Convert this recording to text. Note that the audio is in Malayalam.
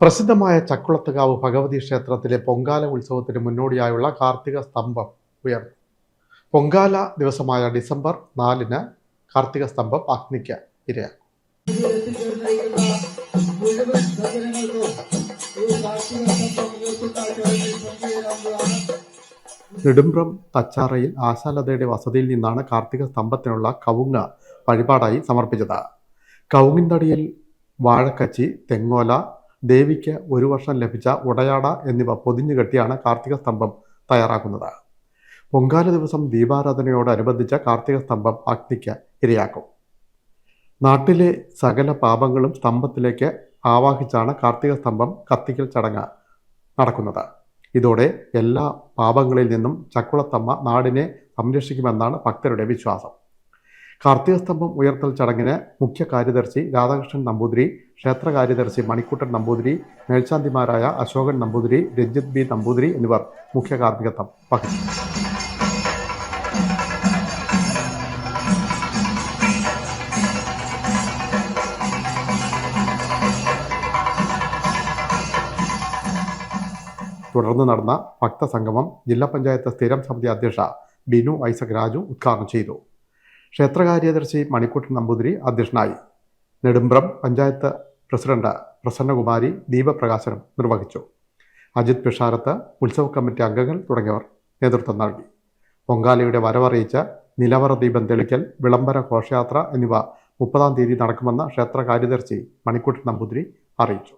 പ്രസിദ്ധമായ ചക്കുളത്തുകാവ് ഭഗവതി ക്ഷേത്രത്തിലെ പൊങ്കാല ഉത്സവത്തിന് മുന്നോടിയായുള്ള കാർത്തിക സ്തംഭം ഉയർന്നു. പൊങ്കാല ദിവസമായ ഡിസംബർ നാലിന് കാർത്തിക സ്തംഭം അഗ്നിക്ക് ഇരയാക്കും നെടുമ്പ്രം തച്ചാറയിൽ ആശാലതയുടെ വസതിയിൽ നിന്നാണ് കാർത്തിക സ്തംഭത്തിനുള്ള കവുങ്ങ് വഴിപാടായി സമർപ്പിച്ചത്. കവുങ്ങിൻതടിയിൽ വാഴക്കച്ചി തെങ്ങോല ദേവിക്ക് ഒരു വർഷം ലഭിച്ച ഉടയാട എന്നിവ പൊതിഞ്ഞു കെട്ടിയാണ് കാർത്തിക സ്തംഭം തയ്യാറാക്കുന്നത്. പൊങ്കാല ദിവസം ദീപാരാധനയോടനുബന്ധിച്ച കാർത്തിക സ്തംഭം അഗ്നിക്ക് ഇരയാക്കും. നാട്ടിലെ സകല പാപങ്ങളും സ്തംഭത്തിലേക്ക് ആവാഹിച്ചാണ് കാർത്തിക സ്തംഭം കത്തിക്കൽ ചടങ്ങ് നടക്കുന്നത്. ഇതോടെ എല്ലാ പാപങ്ങളിൽ നിന്നും ചക്കുളത്തമ്മ നാടിനെ സംരക്ഷിക്കുമെന്നാണ് ഭക്തരുടെ വിശ്വാസം. കാർത്തിക സ്തംഭം ഉയർത്തൽ ചടങ്ങിന് മുഖ്യ കാര്യദർശി രാധാകൃഷ്ണൻ നമ്പൂതിരി ക്ഷേത്ര കാര്യദർശി മണിക്കുട്ടൻ നമ്പൂതിരി മേൽശാന്തിമാരായ അശോകൻ നമ്പൂതിരി രഞ്ജിത് ബി നമ്പൂതിരി എന്നിവർ മുഖ്യ കാർത്തികത്വം വഹിച്ചു. തുടർന്ന് നടന്ന ഭക്തസംഗമം ജില്ലാ പഞ്ചായത്ത് സ്ഥിരം സമിതി അധ്യക്ഷ ബിനു ഐസക് രാജു ഉദ്ഘാടനം ചെയ്തു. ക്ഷേത്രകാര്യദർശി മണിക്കുട്ടൻ നമ്പൂതിരി അധ്യക്ഷനായി. നെടുമ്പ്രം പഞ്ചായത്ത് പ്രസിഡന്റ് പ്രസന്നകുമാരി ദീപപ്രകാശനം നിർവഹിച്ചു. അജിത് പിഷാരത്ത് ഉത്സവ കമ്മിറ്റി അംഗങ്ങൾ തുടങ്ങിയവർ നേതൃത്വം നൽകി. പൊങ്കാലയുടെ വരവറിയിച്ച നിലവറ ദീപം തെളിക്കൽ വിളംബര ഘോഷയാത്ര എന്നിവ മുപ്പതാം തീയതി നടക്കുമെന്ന് ക്ഷേത്ര കാര്യദർശി മണിക്കുട്ടൻ നമ്പൂതിരി അറിയിച്ചു.